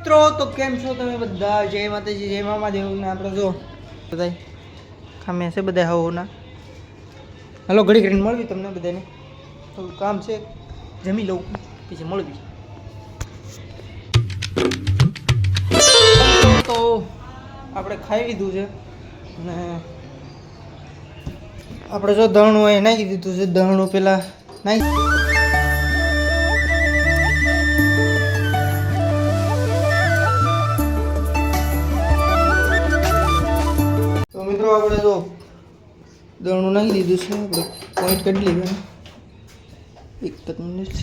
મિત્રો, તો કેમ છો તમે બધા? જય માતાજી, જય મામા દેવ ને આપણે જો બધા ખામે છે બધા હવના. હાલો ઘડી ઘડીને મળવી તમને બધાને થોડું કામ છે, જમી લઉં, પછી મળવી. તો આપણે ખાઈ લીધું છે અને આપણે જો દહણું એ નાખી દીધું છે. દહણું પેલા નાખી આપણે તો દળનું નાખી દીધું છે. આપણે પોઈન્ટ કાઢી લીધા એક તક મિનિટ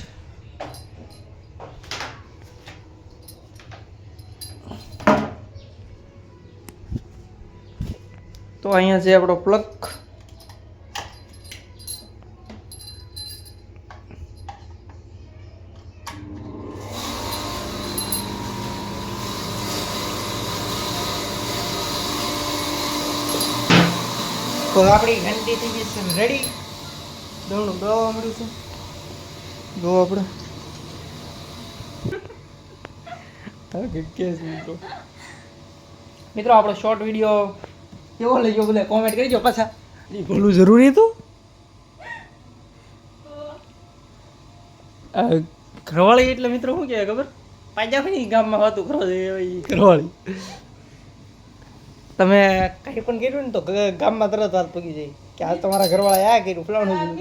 તો અહીંયા છે આપણો પ્લગ તો આપણી ઘંટી થઈ ગઈ છે. રેડી દળનું દોવા મળ્યું છે. દો આપણે મિત્રો મિત્રો આપણો શોર્ટ વીડિયો કેવો લઈ ગયો બધા કોમેન્ટ કરજો પાછા. એ ભૂલવું જરૂરી હતું? ઘરવાળી એટલે મિત્રો શું કહેવાય ખબર? પાજા હોય ને ગામમાં હતું ઘરવાળી. ઘરવાળી. તમે કંઈ પણ કર્યું ને તો ગામમાં તરત હાથ પગી જાય. કે આ તમારા ઘરવાળા આ કર્યું ફલાણું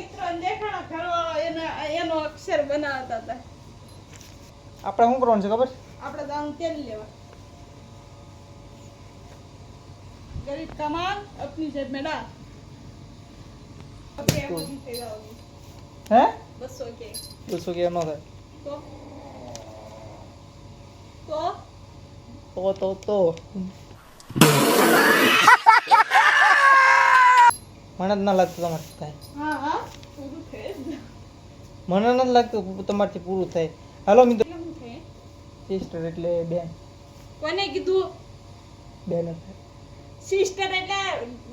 એનો અક્ષર બનાવતા હતા. આપણે શું કરવાનું છે ખબર? આપણે દાન તેલ લેવા. ગરીબ કમાલ અપની જેબ મેડા હે? બસો કે. બસો કે નો થાય. તો? તો તો તો. મને જ ના લાગતું તમારથી થાય. મને નથી લાગતું તમારથી પૂરું થાય. હાલો મિત્રો? સિસ્ટર એટલે બેન. કોને કીધું? બેન સિસ્ટર એટલે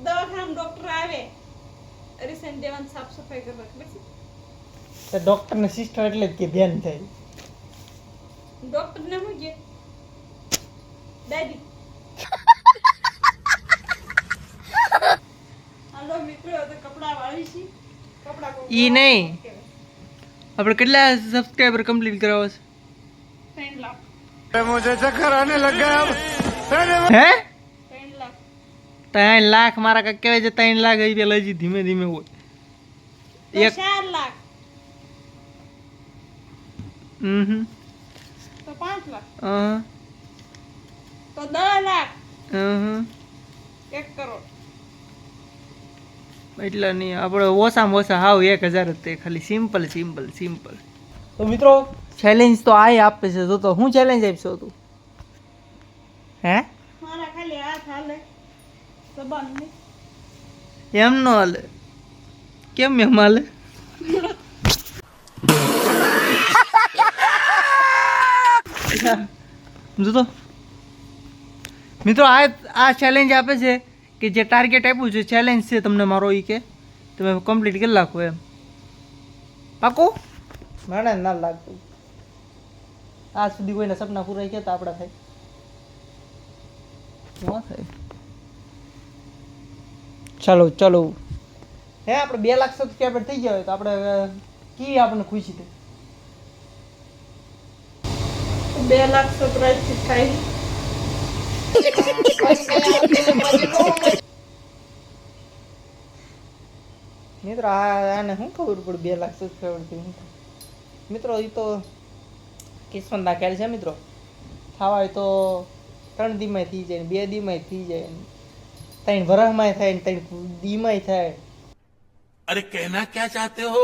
દવાખાનામાં ડોક્ટર આવે. રિસેન્ટ દેવાન સાફ સફાઈ કરવા ખબર છે? તો ડૉક્ટરને સિસ્ટર એટલે કે બેન થાય. ડોક્ટર ને શું કે? દાદી હાલો મિત્રો તો કપડા વાળી છી કપડા કોઈ ઈ નહીં. આપણે કેટલા સબસ્ક્રાઈબર કમ્પ્લીટ કરાવો છે? ત્રણ લાખ. ત્રણ મારા કાંઈક કહેવાય છે ત્રણ લાખ એ પેલા હજી ધીમે ધીમે હોય. એક ચાર લાખ. હમ તો પાંચ લાખ. હમ તો દસ લાખ. હમ એક કરોડ. એટલા નહીં આપણે ઓછામાં ઓછા હાવ એક હજાર જ તે ખાલી સિમ્પલ સિમ્પલ સિમ્પલ તો મિત્રો ચેલેન્જ તો આ આપે છે તો તો હું ચેલેન્જ આપશો તું? હે? મારા ખાલી હાથ હાલે. એમ ન હાલે. કેમ એમ હાલે? જો તો. મિત્રો આ આ ચેલેન્જ આપે છે. કે જે ટાર્ગેટ આપ્યું છે ચેલેન્જ છે તમને મારો એ કે તમે કમ્પ્લીટ કરી નાખો એમ. પાકું? મને ના લાગતું. આજ સુધી કોઈના સપના પૂરા ગયા તો આપણા થાય થાય. ચાલો ચાલો. હે આપણે બે લાખ સબસ્ક્રાઈબર થઈ ગયા હોય તો આપણે કી આપણને ખુશી થાય બે લાખ સબસ્ક્રાઈબ થાય. મિત્રો આને શું ખબર પડે? બે લાખ સબસ્ક્રાઈબરથી મિત્રો. એ તો કિસ્મત નાખેલ છે મિત્રો. થવા હોય તો ત્રણ દીમાય થઈ જાય બે દીમાય થઈ જાય ત્રણ વરહમાં થાય ત્રણ દીમાય થાય. અરે કહેના ક્યાં ચાહતે હો?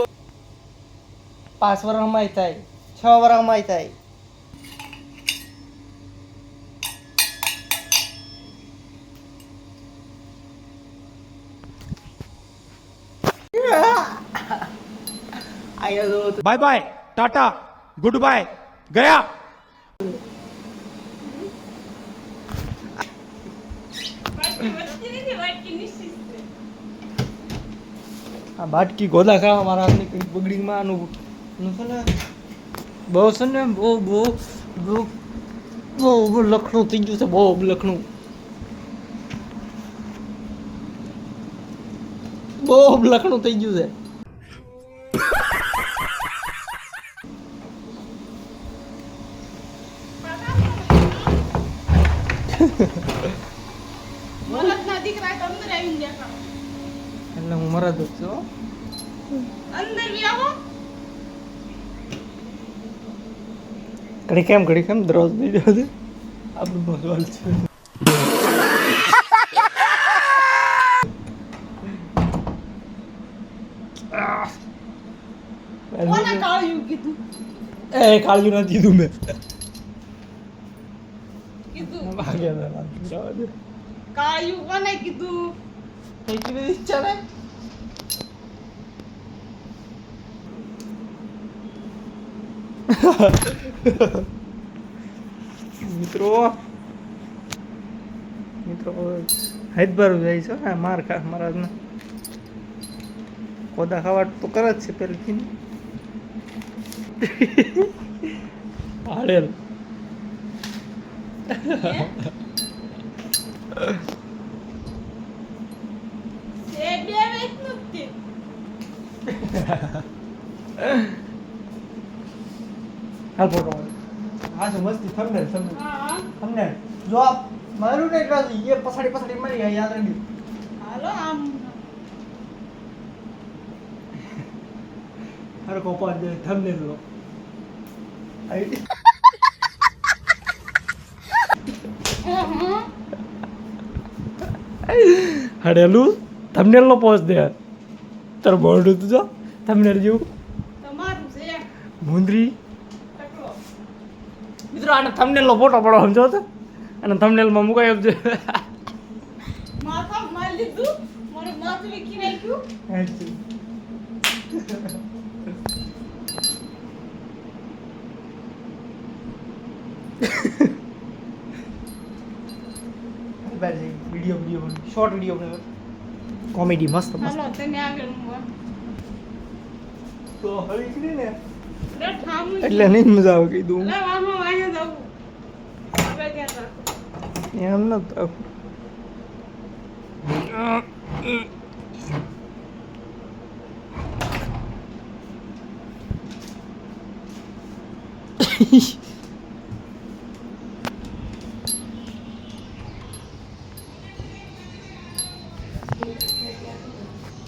પાંચ વરહમાં થાય છ વરહમાં થાય. Bye bye tata good bye ગયા. આ બાટકી ગોદા ખાવા મારા હાથની બગડીમાં આનું બહુ છે ને બહુ બહુ બહુ બહુ લખણું થઈ ગયું છે, બહુ લખણું. બહુ લખણું થઈ ગયું છે. ઘડી કેમ ઘડી કેમ દઈ દેવો છે. આપણું ભગવાન છે એ કાળજી નથી કીધું મેં. કીધું? કાળિયું કોને ઈચ્છા ને મિત્રો. મિત્રો હૈદબાર જાય છે ને માર ખા મારા ને કોદા ખાવા તો કરે જ છે પહેલેથી હાડેલ તે. હાલ ફોટો હા છે મસ્તી થંબનેલ હા થંબનેલ જો આપ મારું ને એટલે એ પછાડી પછાડી મરી ગયા યાદ રાખી હાલો આમ. અરે કોપા દે થંબનેલ લો. આઈ. હડેલું થંબનેલ નો પોસ્ટ દે. તાર બોર્ડ તું જો થંબનેલ જેવું. તમારું છે. મુંદરી. મિત્રો આને થંબનેલનો ફોટો પડો સમજો તો અને થંબનેલમાં માં મુકાય આપજો. માથા મારી લીધું. મારું માથું વીખી નાખ્યું. Video video short video comedy મસ્ત મસ્ત. તો હળી ને. એટલે નહીં મજા આવે કીધું લે વાહમાં વાહે જવું હવે ક્યાં રાખો એમ ન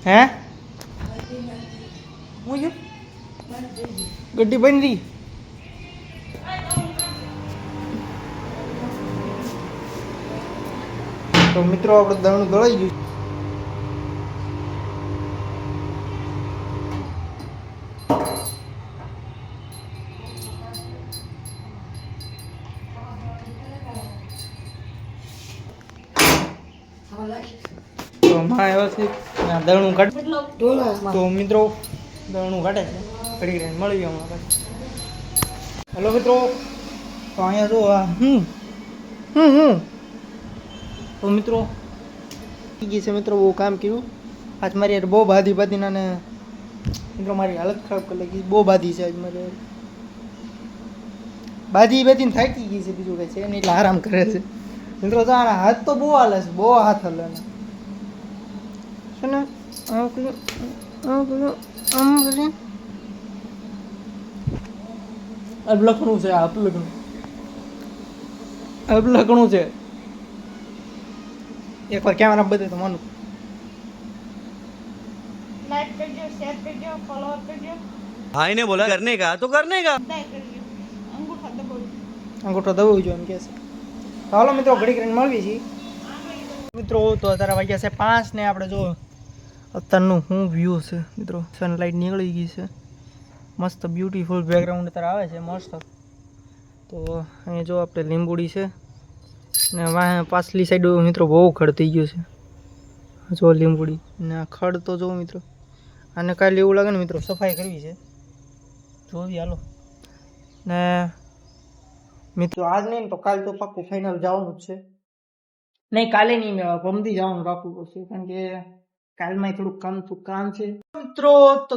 હે? હું છે? બની રહી? તો મિત્રો આપણે દળનું દળાઈ ગયું તો માં છે દળનું તો મિત્રો દળનું કાઢે છે ફરી ઘડી મળી ગયો હમણાં. હેલો મિત્રો, તો અહીંયા જો હમ હમ હમ તો મિત્રો ગઈ છે મિત્રો બહુ કામ કર્યું આજ મારી યાર બહુ બાધી બાધીને અને મિત્રો મારી હાલત ખરાબ કરી લાગી બહુ બાધી છે આજ મારી. બાધી બાધીને થાકી ગઈ છે બીજું કંઈ છે એને એટલે આરામ કરે છે મિત્રો તો આના હાથ તો બહુ હાલે છે બહુ હાથ હાલે. છે ને આમ કર્યું, આમ કર્યું, આમ કર્યું. અબલખણું છે અબલખણું અબલખણું છે એકવાર કેમેરા બધે તો માનું. લાઈક કરજો શેર કરજો ફોલો ભાઈ ને બોલા કરને કા તો કરને કા અંગૂઠા દબાવજો અંગૂઠો દબાવજો એમ કે છે. હાલો મિત્રો ઘડી કરીને મળવી છીએ. મિત્રો તો અત્યારે વાગ્યા છે પાંચ ને આપણે જો અત્યારનું શું વ્યૂ છે મિત્રો. સનલાઇટ નીકળી ગઈ છે. મસ્ત બ્યુટીફુલ બેકગ્રાઉન્ડ અત્યારે આવે છે મસ્ત. તો અહીંયા જો આપણે લીંબુડી છે. ને વાહ પાછલી સાઈડ મિત્રો બહુ ખડ થઈ ગયું છે. જો લીંબુડી. ને આ ખડ તો જો મિત્રો. આને કાલે એવું લાગે ને મિત્રો સફાઈ કરવી છે. જોવી હાલો. ને મિત્રો આજ નહીં તો કાલ તો પાક્કું ફાઇનલ જવાનું જ છે. નહીં કાલે નહીં પમદી જવાનું રાખવું પડશે કારણ કે કાલમાં થોડુંક કામ તો કામ છે. મિત્રો તો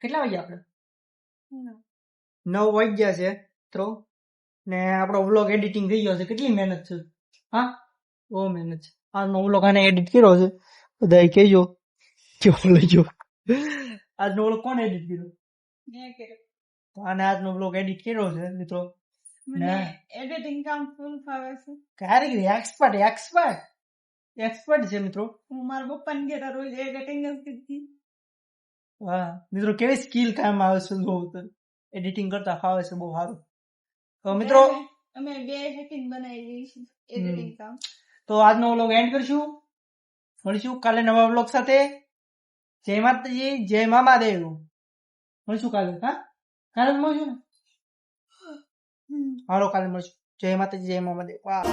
કેટલા વાગ્યા આપણે? નવ વાગ્યા છે મિત્રો. ને આપણો વ્લોગ એડિટિંગ થઈ ગયો છે. કેટલી મહેનત છે? હા? બહુ મહેનત છે. આજનો વ્લોગ આને એડિટ કર્યો છે. બધા કહેજો. કેવો લઈજો આજનો વ્લોગ કોણ એડિટ કર્યો? મેં કર્યો. તો આને આજનો વ્લોગ એડિટ કર્યો છે મિત્રો. મને એડિટિંગ કામ ફૂલ ફાવે છે. કારીગરી એક્સપર્ટ એક્સપર્ટ એક્સપર્ટ છે મિત્રો. હું મારા પપ્પાને ઘેર રોજ એડિટિંગ જ કરતી. હા મિત્રો કેવી સ્કિલ કામ આવે છે જો એડિટિંગ કરતા ફાવે છે બહુ સારું. તો મિત્રો અમે બે હેકિંગ બનાવી દઈશું. એડિટિંગ કામ તો આજનો વ્લોગ એન્ડ કરશું. મળીશું કાલે નવા વ્લોગ સાથે. જય માતાજી જય મામાદેવ મળીશું કાલે હા? કાલે મળીશું ને? હાલો કાલે મળીશું. જય માતાજી જય મામાદેવ વાહ.